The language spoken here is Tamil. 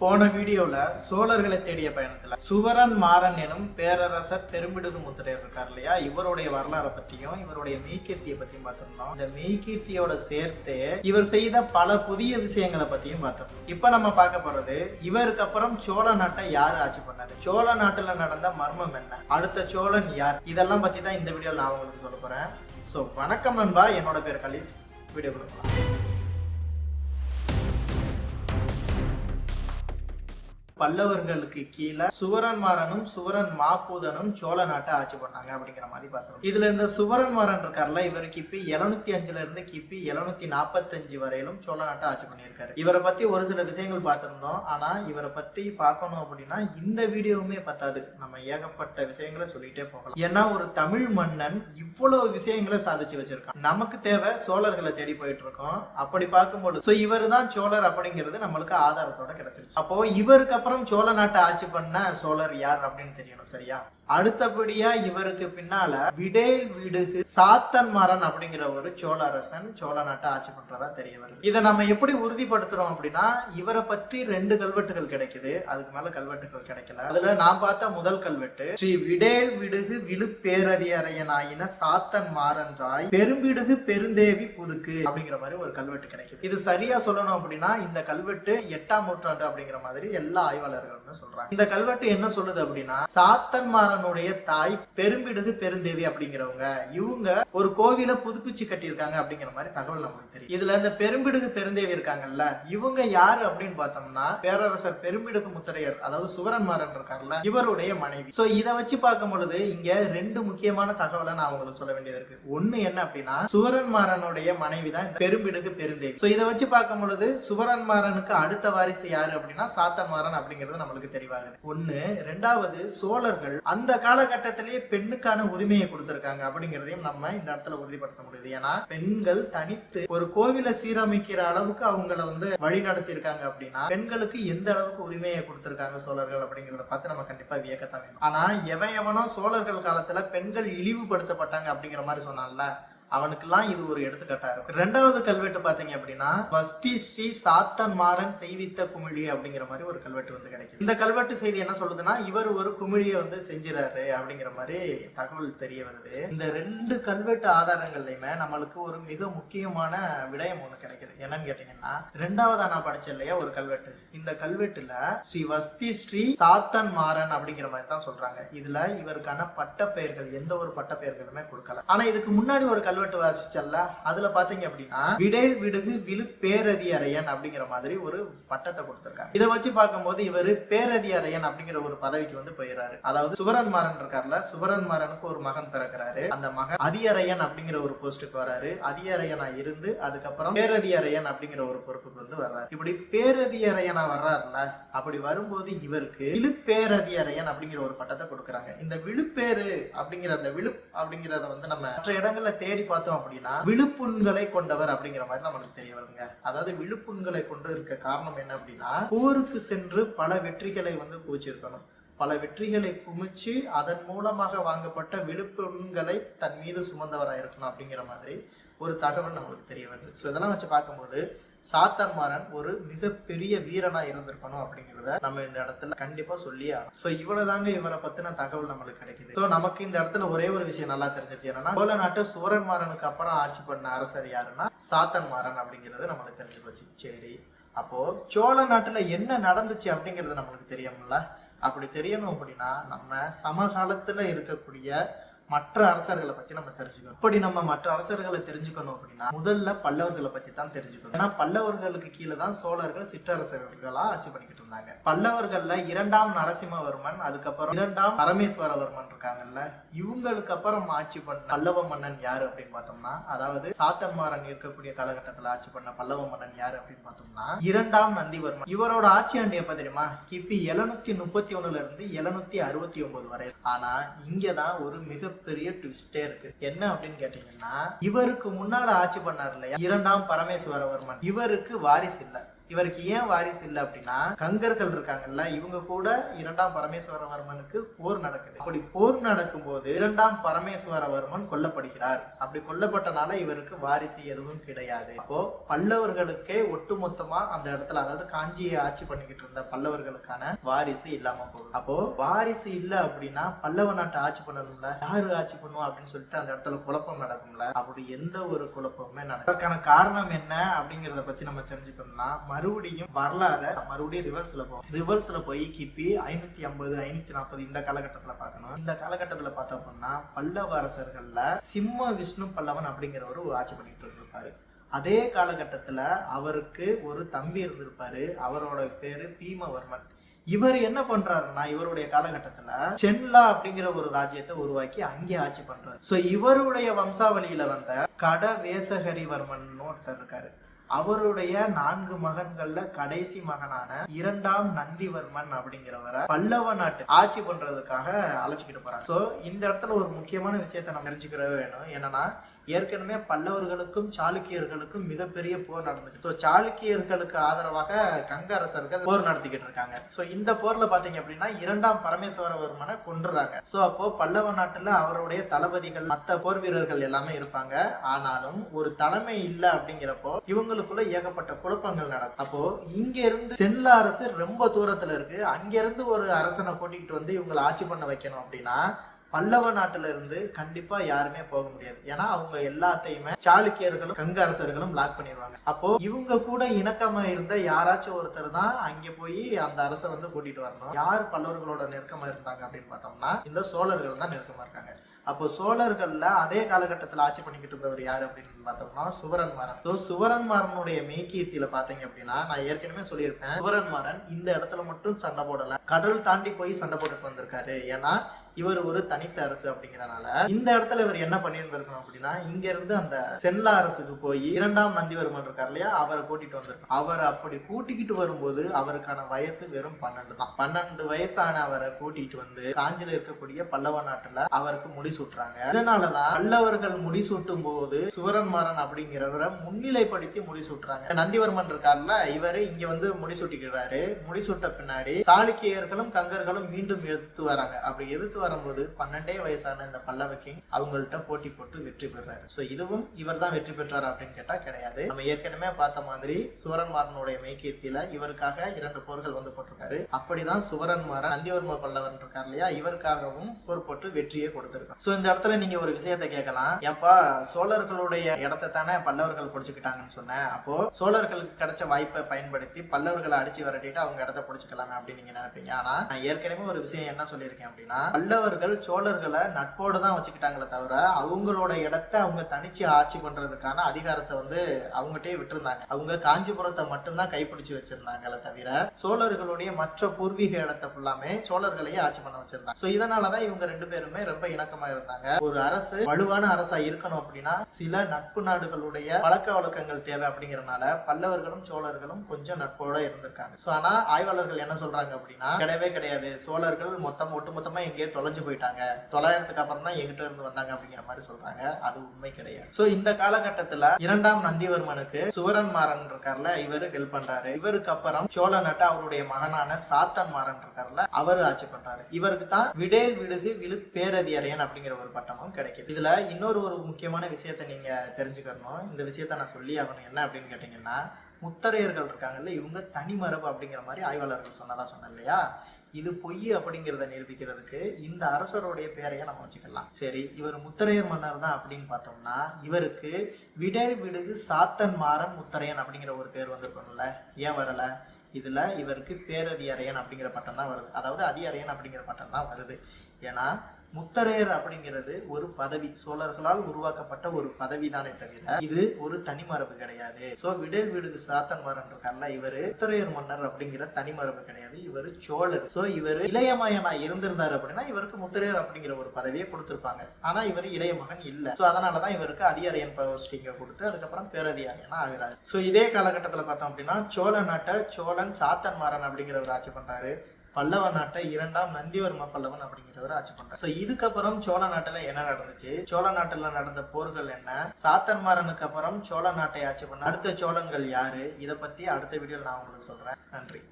போன வீடியோவில் சோழர்களை தேடிய பயணத்தில் சுவரன் மாறன் எனும் பேரரசர் பெரும்பிடுது முத்திரையர் இருக்கார் இல்லையா? இவருடைய வரலாறை பற்றியும் இவருடைய மெய்கீர்த்தியை பற்றியும் பார்த்துருந்தோம் இந்த மெய்கீர்த்தியோட சேர்த்து இவர் செய்த பல புதிய விஷயங்களை பற்றியும் பார்த்துருந்தோம் இப்போ நம்ம பார்க்க போகிறது இவருக்கு அப்புறம் சோழ நாட்டை யார் ஆட்சி பண்ணது சோழ நாட்டில் நடந்த மர்மம் என்ன? அடுத்த சோழன் யார்? இதெல்லாம் பற்றி தான் இந்த வீடியோவில் நான் உங்களுக்கு சொல்ல போகிறேன் ஸோ வணக்கம் நண்பா. என்னோட பேர் கலீஸ். வீடியோ கொடுக்கலாம் பல்லவர்களுக்கு கீழே சுவரன்மாரனும் சுவரன் மாபூதனும் சோழ நாட்டை ஆட்சி பண்ணாங்க அப்படிங்கிற மாதிரி பார்த்தோம் இதுல இந்த சுவரன்மாரன் இருக்கார்ல இவர் கிபி எழுநூத்தி அஞ்சுல இருந்து கிபி எழுநூத்தி நாற்பத்தஞ்சு வரையிலும் சோழ நாட்டை ஆட்சி பண்ணியிருக்காரு. இவரை பத்தி ஒரு சில விஷயங்கள் பார்த்திருந்தோம். ஆனா இவரை பத்தி பார்க்கணும் அப்படின்னா இந்த வீடியோவுமே பத்தாது. நம்ம ஏகப்பட்ட விஷயங்களை சொல்லிட்டே போகலாம். ஏன்னா ஒரு தமிழ் மன்னன் இவ்வளவு விஷயங்களை சாதிச்சு வச்சிருக்கான். நமக்கு தேவை சோழர்களை தேடி போயிட்டு இருக்கோம். அப்படி பார்க்கும்போது ஸோ இவர் தான் சோழர் அப்படிங்கிறது நம்மளுக்கு ஆதாரத்தோட கிடைச்சிருச்சு. அப்போ இவருக்கு அப்புறம் சோழ நாட்டை ஆட்சி பண்ண சோழர் யார் அப்படின்னு தெரியணும் சரியா? அடுத்தபடியா இவருக்கு பின்னால விடேல் விடுகு சாத்தன்மாறன் அப்படிங்கிற ஒரு சோழ அரசன் சோழ நாட்டை ஆட்சி பண்றதா தெரிய வருது. இதை நம்ம எப்படி உறுதிப்படுத்துறோம் அப்படின்னா இவரை பத்தி ரெண்டு கல்வெட்டுகள் கிடைக்குது. அதுக்கு மேல கல்வெட்டுகள் கிடைக்கல. அதுல நான் பார்த்த முதல் கல்வெட்டு ஸ்ரீ விடேல் விடுகு விழுப்பேரதியரையனாயின சாத்தன் சாத்தன் மாறன்றாய் பெரும்பிடுகு பெருந்தேவி புதுக்கு அப்படிங்கிற மாதிரி ஒரு கல்வெட்டு கிடைக்குது. இது சரியா சொல்லணும் அப்படின்னா இந்த கல்வெட்டு எட்டாம் நூற்றாண்டு அப்படிங்கிற மாதிரி எல்லா ஆய்வாளர்கள்னு சொல்றாங்க. இந்த கல்வெட்டு என்ன சொல்லுது அப்படின்னா சாத்தன்மாறனுடைய தாய் பெரும்பிடுகு பெருந்தேவி அப்படிங்கிறவங்க இவங்க ஒரு கோவில புதுப்பிச்சு கட்டியிருக்காங்க அப்படிங்கிற மாதிரி தகவல் நமக்கு தெரியும். இதுல இந்த பெரும்பிடுகு பெருந்தேவி இருக்காங்கல்ல இவங்க யாரு அப்படின்னு பார்த்தோம்னா பேரரசர் பெரும்பிடுகு முத்தரையர் அதாவது சுவரன்மாரன் இருக்கார்ல இவருடைய மனைவி. சோ இதை வச்சு பார்க்கும் பொழுது இங்க ரெண்டு முக்கியமான தகவலை நான் உங்களுக்கு சொல்ல வேண்டியது இருக்கு. ஒண்ணு என்ன அப்படின்னா சுவரன்மாரனுடைய மனைவி தான் இந்த பெரும்பிடுகு பெருந்தேவி. சோ இதை வச்சு பார்க்கும் பொழுது சுவரன்மாரனுக்கு அடுத்த வாரிசு யாரு அப்படின்னா சாத்தன்மாரன் அப்படிங்கிறது நம்மளுக்கு தெரிவாகுது. ஒண்ணு ரெண்டாவது சோழர்கள் அந்த காலகட்டத்திலேயே பெண்ணுக்கான உரிமையை கொடுத்திருக்காங்க அப்படிங்கிறதையும் நம்ம இந்த இடத்துல உறுதிப்படுத்த முடியுது. ஏன்னா பெண்கள் தனித்து ஒரு கோவிலை சீரமைக்கிற அளவுக்கு அவங்கள வந்து வழி நடத்தியிருக்காங்க அப்படின்னா பெண்களுக்கு எந்த அளவுக்கு உரிமையை கொடுத்திருக்காங்க சோழர்கள் அப்படிங்கிறத பார்த்து நம்ம கண்டிப்பா வியக்கத்தான் வேணும். ஆனா எவன் எவனோ சோழர்கள் காலத்துல பெண்கள் இழிவுபடுத்தப்பட்டாங்க அப்படிங்கிற மாதிரி சொன்னான்ல அவனுக்கெல்லாம் இது ஒரு எடுத்துக்காட்டா இருக்கும். ரெண்டாவது கல்வெட்டு பாத்தீங்க அப்படின்னா வஸ்தி ஸ்ரீ சாத்தன் மாறன் செய்வித்த குமிழி அப்படிங்கிற மாதிரி ஒரு கல்வெட்டு வந்து கிடைக்குது. இந்த கல்வெட்டு செய்தி என்ன சொல்லுதுன்னா இவர் ஒரு குமிழியை வந்து செஞ்சிறாரு அப்படிங்கிற மாதிரி தகவல் தெரிய வருது. இந்த ரெண்டு கல்வெட்டு ஆதாரங்கள்லயுமே நம்மளுக்கு ஒரு மிக முக்கியமான விடயம் ஒண்ணு கிடைக்குது. என்னன்னு கேட்டீங்கன்னா ரெண்டாவதா நான் படிச்சேன் இல்லையா ஒரு கல்வெட்டு. இந்த கல்வெட்டுல ஸ்ரீ வஸ்தி ஸ்ரீ சாத்தன் மாறன் அப்படிங்கிற மாதிரி தான் சொல்றாங்க. இதுல இவருக்கான பட்ட பெயர்கள் எந்த ஒரு பட்ட பெயர்களுமே கொடுக்கல. ஆனா இதுக்கு முன்னாடி ஒரு கல்வெட்டு வாசிச்சல்ல? அதுல பாத்தீங்க அப்படின்னா விடேல் விடுகு விழு பேரதி அப்படிங்கிற மாதிரி ஒரு பட்டத்தை கொடுத்திருக்காங்க. இதை வச்சு பார்க்கும்போது இவர் பேரதி அறையன் அப்படிங்கிற ஒரு பதவிக்கு வந்து போயிடுறாரு அதாவது சுவரன் மாறன் இருக்கார்ல சுவரன் மாறனுக்கு ஒரு மகன் பிறக்கிறாரு. அந்த மகன் அதியரையன் அப்படிங்கிற ஒரு போஸ்டுக்கு வராரு. அதியரையனா இருந்து அதுக்கப்புறம் பேரதி அறையன் அப்படிங்கிற ஒரு பொறுப்புக்கு வந்து வர்றாரு. இப்படி பேரதி அறையனா வர்றாருல அப்படி வரும்போது இவருக்கு விழுப்பேரதி அறையன் அப்படிங்கிற ஒரு பட்டத்தை கொடுக்குறாங்க. இந்த விழுப்பேறு அப்படிங்கிற அந்த விழு அப்படிங்கிறத வந்து நம்ம மற்ற இடங்கள்ல தேடி பார்த்தோம் அப்படின்னா விழுப்புண்களை கொண்டவர் அப்படிங்கிற மாதிரி நம்மளுக்கு தெரிய வருங்க. அதாவது விழுப்புண்களை கொண்டு இருக்க காரணம் என்ன அப்படின்னா போருக்கு சென்று பல வெற்றிகளை வந்து குவிச்சிருக்கணும். பல வெற்றிகளை குமிச்சு அதன் மூலமாக வாங்கப்பட்ட விழுப்புண்களை தன் மீது சுமந்தவராக இருக்கணும் அப்படிங்கிற மாதிரி. ஒரு தகவல் நம்மளுக்கு தெரிய வருது. ஸோ இதெல்லாம் வச்சு பார்க்கும்போது சாத்தன்மாரன் ஒரு மிகப்பெரிய வீரனா இருந்திருக்கணும் அப்படிங்கிறத நம்ம இந்த இடத்துல கண்டிப்பா சொல்லியா ஸோ இவ்வளவுதாங்க இவரை பத்தின தகவல் நம்மளுக்கு கிடைக்குது. ஸோ நமக்கு இந்த இடத்துல ஒரே ஒரு விஷயம் நல்லா தெரிஞ்சிச்சு என்னன்னா சோழ நாட்டு சூரன்மாரனுக்கு அப்புறம் ஆட்சி பண்ண அரசர் யாருன்னா சாத்தன்மாரன் அப்படிங்கிறது நம்மளுக்கு தெரிஞ்சு போச்சு. சரி அப்போ சோழ நாட்டுல என்ன நடந்துச்சு அப்படிங்கிறது நம்மளுக்கு தெரியும்ல? அப்படி தெரியணும் அப்படின்னா நம்ம சமகாலத்துல இருக்கக்கூடிய மற்ற அரசர்களை பத்தி நம்ம தெரிஞ்சுக்கணும். இப்படி நம்ம மற்ற அரசர்களை தெரிஞ்சுக்கணும் அப்படின்னா முதல்ல பல்லவர்களை பத்தி தான் தெரிஞ்சுக்கணும். ஏன்னா பல்லவர்களுக்கு கீழே தான் சோழர்கள் சிற்றரசர்களா ஆட்சி பண்ணிக்கிட்டு இருந்தாங்க. பல்லவர்கள்ல இரண்டாம் நரசிம்மவர்மன் அதுக்கப்புறம் இரண்டாம் பரமேஸ்வரவர்மன் இருக்காங்கல்ல இவங்களுக்கு அப்புறம் ஆட்சி பண்ண பல்லவ மன்னன் யாரு அப்படின்னு பார்த்தோம்னா அதாவது சாத்தன்மாரன் இருக்கக்கூடிய காலகட்டத்தில் ஆட்சி பண்ண பல்லவ மன்னன் யாரு அப்படின்னு பார்த்தோம்னா இரண்டாம் நந்திவர்மன். இவரோட ஆட்சி ஆண்டு எப்ப தெரியுமா? கிபி எழுநூத்தி முப்பத்தி ஒண்ணுல இருந்து எழுநூத்தி அறுபத்தி ஒன்பது வரை. ஆனா இங்கதான் ஒரு மிக மிகப்பெரிய ட்விஸ்டே இருக்கு. என்ன அப்படின்னு கேட்டீங்கன்னா இவருக்கு முன்னால ஆட்சி பண்ணார் இல்லையா? இரண்டாம் பரமேஸ்வரவர்மன். இவருக்கு வாரிசு இல்ல. இவருக்கு ஏன் வாரிசு இல்லை அப்படின்னா கங்கர்கள் இருக்காங்கல்ல இவங்க கூட இரண்டாம் பரமேஸ்வரவர்மனுக்கு போர் நடக்குது. அப்படி போர் நடக்கும்போது இரண்டாம் பரமேஸ்வரவர்மன் கொல்லப்படுகிறார். அப்படி கொல்லப்பட்டனால இவருக்கு வாரிசு எதுவும் கிடையாது. அப்போ பல்லவர்களுக்கே ஒட்டுமொத்தமா அந்த இடத்துல அதாவது காஞ்சியை ஆட்சி பண்ணிக்கிட்டு இருந்த பல்லவர்களுக்கான வாரிசு இல்லாம போகும் அப்போ வாரிசு இல்லை அப்படின்னா பல்லவ நாட்டை ஆட்சி பண்ணணும்ல யாரு ஆட்சி பண்ணுவோம் அப்படின்னு சொல்லிட்டு அந்த இடத்துல குழப்பம் நடக்கும்ல. அப்படி எந்த ஒரு குழப்பமுமே நடக்கும் அதற்கான காரணம் என்ன அப்படிங்கறத பத்தி நம்ம தெரிஞ்சுக்கணும்னா மறுபடியும் வரலாறு மறுபடியும் ரிவர்ஸ்ல போகும் ரிவர்ஸ்ல போய் கிபி ஐநூத்தி ஐம்பது ஐநூத்தி நாற்பது இந்த காலகட்டத்துல பார்க்கணும். இந்த காலகட்டத்துல பார்த்தோம் அப்படின்னா பல்லவ அரசர்கள்ல சிம்ம விஷ்ணு பல்லவன் அப்படிங்கிறவர் ஒரு ஆட்சி பண்ணிட்டு இருந்திருப்பாரு. அதே காலகட்டத்துல அவருக்கு ஒரு தம்பி இருந்திருப்பாரு. அவரோட பேரு பீமவர்மன். இவர் என்ன பண்றாருன்னா இவருடைய காலகட்டத்துல சென்லா அப்படிங்கிற ஒரு ராஜ்யத்தை உருவாக்கி அங்கே ஆட்சி பண்றாரு. சோ இவருடைய வம்சாவளியில வந்த கட வேசஹரிவர்மன் ஒருத்தர் இருக்காரு. அவருடைய நான்கு மகன்கள்ல கடைசி மகனான இரண்டாம் நந்திவர்மன் அப்படிங்கிறவரை பல்லவ நாட்டு ஆட்சி பண்றதுக்காக அழைச்சிக்கிட்டு போறாங்க. சோ இந்த இடத்துல ஒரு முக்கியமான விஷயத்தை நம்ம தெரிஞ்சுக்கிறவே வேணும். என்னன்னா ஏற்கனவே பல்லவர்களுக்கும் சாளுக்கியர்களுக்கும் மிகப்பெரிய போர் நடந்துச்சு. ஸோ சாளுக்கியர்களுக்கு ஆதரவாக கங்க அரசர்கள் போர் நடத்திக்கிட்டு இருக்காங்க. ஸோ இந்த போர்ல பாத்தீங்க அப்படின்னா இரண்டாம் பரமேஸ்வரவர்மனை கொன்றுறாங்க. ஸோ அப்போ பல்லவ நாட்டுல அவருடைய தளபதிகள் மற்ற போர் வீரர்கள் எல்லாமே இருப்பாங்க. ஆனாலும் ஒரு தலைமை இல்லை அப்படிங்கிறப்போ இவங்களுக்குள்ள ஏகப்பட்ட குழப்பங்கள் நடக்கும். அப்போ இங்க இருந்து சென்ல அரசு ரொம்ப தூரத்துல இருக்கு. அங்க இருந்து ஒரு அரசனை கூட்டிகிட்டு வந்து இவங்களை ஆட்சி பண்ண வைக்கணும் அப்படின்னா பல்லவ நாட்டுல இருந்து கண்டிப்பா யாருமே போக முடியாது. ஏன்னா அவங்க எல்லாத்தையுமே சாளுக்கியர்களும் கங்க அரசர்களும் லாக் பண்ணிடுவாங்க அப்போ இவங்க கூட இணக்கமா இருந்த யாராச்சும் ஒருத்தர் தான் அங்க போய் அந்த அரசை வந்து கூட்டிட்டு வரணும். யார் பல்லவர்களோட நெருக்கமா இருந்தாங்க அப்படின்னு பார்த்தோம்னா இந்த சோழர்கள் தான் நெருக்கமா இருக்காங்க. அப்போ சோழர்கள்ல அதே காலகட்டத்தில் ஆட்சி பண்ணிக்கிட்டு இருந்தவர் யாரு அப்படின்னு பார்த்தோம்னா சுவரன்மாரன் ஸோ சுவரன்மாரனுடைய மேக்கியத்தில பாத்தீங்க அப்படின்னா நான் ஏற்கனவே சொல்லியிருப்பேன் சுவரன்மாரன் இந்த இடத்துல மட்டும் சண்டை போடல. கடல் தாண்டி போய் சண்டை போட்டுட்டு வந்திருக்காரு. ஏன்னா இவர் ஒரு தனித்த அரசு அப்படிங்கறனால இந்த இடத்துல இவர் என்ன பண்ணியிருந்திருக்கணும் அப்படின்னா இங்க இருந்து அந்த சென்ல அரசுக்கு போய் இரண்டாம் நந்திவர்மன் இருக்கார் இல்லையா அவரை கூட்டிட்டு வந்திருக்கணும். அவர் அப்படி கூட்டிக்கிட்டு வரும்போது அவருக்கான வயசு வெறும் பன்னெண்டு தான். பன்னெண்டு வயசான அவரை கூட்டிட்டு வந்து காஞ்சில இருக்கக்கூடிய பல்லவ நாட்டுல அவருக்கு முடிசூட்டுறாங்க இதனாலதான் பல்லவர்கள் முடிசூட்டும் போது சுவரன்மாறன் அப்படிங்கிறவரை முன்னிலைப்படுத்தி முடிசூட்டுறாங்க நந்திவர்மன் இருக்கார்ல இவரு இங்க வந்து முடிசூட்டிக்கிறாரு முடிசூட்ட பின்னாடி சாளுக்கியர்களும் கங்கர்களும் மீண்டும் எதிர்த்து வராங்க. அப்படி எதிர்த்து வரும்போது பன்னெண்டே வயசான இந்த பல்லவ கிங் அவங்கள்ட்ட போட்டி போட்டு வெற்றி பெறாரு. ஸோ இதுவும் இவர் தான் வெற்றி பெற்றார் அப்படின்னு கேட்டால் கிடையாது. நம்ம ஏற்கனவே பார்த்த மாதிரி சுவரன்மாரனுடைய மெய்கீர்த்தியில இவருக்காக இரண்டு போர்கள் வந்து போட்டிருக்காரு. அப்படிதான் சுவரன்மாரன் நந்திவர்ம பல்லவன் இருக்கார் இல்லையா? இவருக்காகவும் போர் போட்டு வெற்றியை கொடுத்திருக்காரு ஸோ இந்த இடத்துல நீங்க ஒரு விஷயத்தை கேட்கலாம். ஏப்பா சோழர்களுடைய இடத்தை தானே பல்லவர்கள் பிடிச்சிக்கிட்டாங்கன்னு சொன்னேன். அப்போ சோழர்களுக்கு கிடைச்ச வாய்ப்பை பயன்படுத்தி பல்லவர்களை அடிச்சு விரட்டிட்டு அவங்க இடத்த பிடிச்சிக்கலாமே அப்படின்னு நீங்க நினைப்பீங்க. ஆனா நான் ஏற்கனவே ஒரு விஷயம் என்ன சொல்லியிருக்கேன் அப்படின்னா பல்ல பல்லவர்கள் சோழர்களை நட்போடு தான் வச்சுக்கிட்டாங்களே தவிர அவங்களோட இடத்த அவங்க தனிச்சு ஆட்சி பண்றதுக்கான அதிகாரத்தை வந்து அவங்ககிட்டயே விட்டுருந்தாங்க. அவங்க காஞ்சிபுரத்தை மட்டும்தான் கைப்பிடிச்சு வச்சிருந்தாங்களே தவிர சோழர்களுடைய மற்ற பூர்வீக இடத்தை ஃபுல்லாமே சோழர்களையே ஆட்சி பண்ண வச்சிருந்தாங்க. ஸோ இதனாலதான் இவங்க ரெண்டு பேருமே ரொம்ப இணக்கமா இருந்தாங்க. ஒரு அரசு வலுவான அரசா இருக்கணும் அப்படின்னா சில நட்பு நாடுகளுடைய பழக்க வழக்கங்கள் தேவை அப்படிங்கறனால பல்லவர்களும் சோழர்களும் கொஞ்சம் நட்போட இருந்திருக்காங்க. சோ ஆனா ஆய்வாளர்கள் என்ன சொல்றாங்க அப்படின்னா கிடையவே கிடையாது. சோழர்கள் மொத்தம் ஒட்டுமொத்தமா எங்கேயோ தொலைஞ்சு போயிட்டாங்க. தொள்ளாயிரத்துக்கு அப்புறம் தான் எங்கிட்ட இருந்து வந்தாங்க அப்படிங்கிற மாதிரி சொல்றாங்க. அது உண்மை கிடையாது. சோ இந்த காலகட்டத்துல இரண்டாம் நந்திவர்மனுக்கு சுவரன் மாறன் இருக்கார்ல இவரு ஹெல்ப் பண்றாரு. இவருக்கு அப்புறம் சோழ நட்டு அவருடைய மகனான சாத்தன் மாறன் இருக்கார்ல அவர் ஆட்சி பண்றாரு. இவருக்கு தான் விடேல் விடுகு விழு பேரதியரையன் அப்படிங்கிற ஒரு பட்டமும் கிடைக்குது. இதுல இன்னொரு ஒரு முக்கியமான விஷயத்தை நீங்க தெரிஞ்சுக்கணும். இந்த விஷயத்த நான் சொல்லி ஆகணும். என்ன அப்படின்னு கேட்டீங்கன்னா முத்தரையர்கள் இருக்காங்கல்ல இவங்க தனிமரபு அப்படிங்கிற மாதிரி ஆய்வாளர்கள் சொன்னதா சொன்னேன் இல்லையா? இது பொய் அப்படிங்கிறத நிரூபிக்கிறதுக்கு இந்த அரசருடைய பேரையை நம்ம வச்சுக்கலாம். சரி இவர் முத்தரையர் மன்னர் தான் அப்படின்னு பார்த்தோம்னா இவருக்கு விடர் விடுகு சாத்தன் மாறன் முத்தரையன் அப்படிங்கிற ஒரு பேர் வந்திருக்கணும்ல. ஏன் வரல? இதுல இவருக்கு பேரதியரையன் அப்படிங்கிற பட்டம் தான் வருது. அதாவது அதிகாரையன் அப்படிங்கிற பட்டம் தான் வருது. ஏன்னா முத்தரையர் அப்படிங்கிறது ஒரு பதவி. சோழர்களால் உருவாக்கப்பட்ட ஒரு பதவி தானே தவிர இது ஒரு தனிமரபு கிடையாது. சோ விடல் வீடுக்கு சாத்தன் மரன் இருக்கார்ல இவரு முத்தரையர் மன்னர் அப்படிங்கிற தனிமரபு கிடையாது. இவரு சோழர். சோ இவர் இளைய மகனா இருந்திருந்தாரு அப்படின்னா இவருக்கு முத்தரையர் அப்படிங்கிற ஒரு பதவியை கொடுத்திருப்பாங்க. ஆனா இவர் இளைய மகன் இல்ல. சோ அதனாலதான் இவருக்கு அதிகாரியன் போஸ்டிங்க கொடுத்து அதுக்கப்புறம் பேரதிகாரியனா ஆகிறாரு. சோ இதே காலகட்டத்துல பார்த்தோம் அப்படின்னா சோழ நாட்டை சோழன் சாத்தன் மாறன் அப்படிங்கிற ஒரு ஆட்சி பண்றாரு. பல்லவ நாட்டை இரண்டாம் நந்திவர்ம பல்லவன் அப்படிங்கிறவர் ஆட்சி பண்றாரு. ஸோ இதுக்கப்புறம் சோழ நாட்டுல என்ன நடந்துச்சு? சோழ நாட்டுல நடந்த போர்கள் என்ன? சாத்தன்மாரனுக்கு அப்புறம் சோழ நாட்டை ஆட்சி பண்ண அடுத்த சோழன்கள் யாரு? இதை பத்தி அடுத்த வீடியோ நான் உங்களுக்கு சொல்றேன். நன்றி.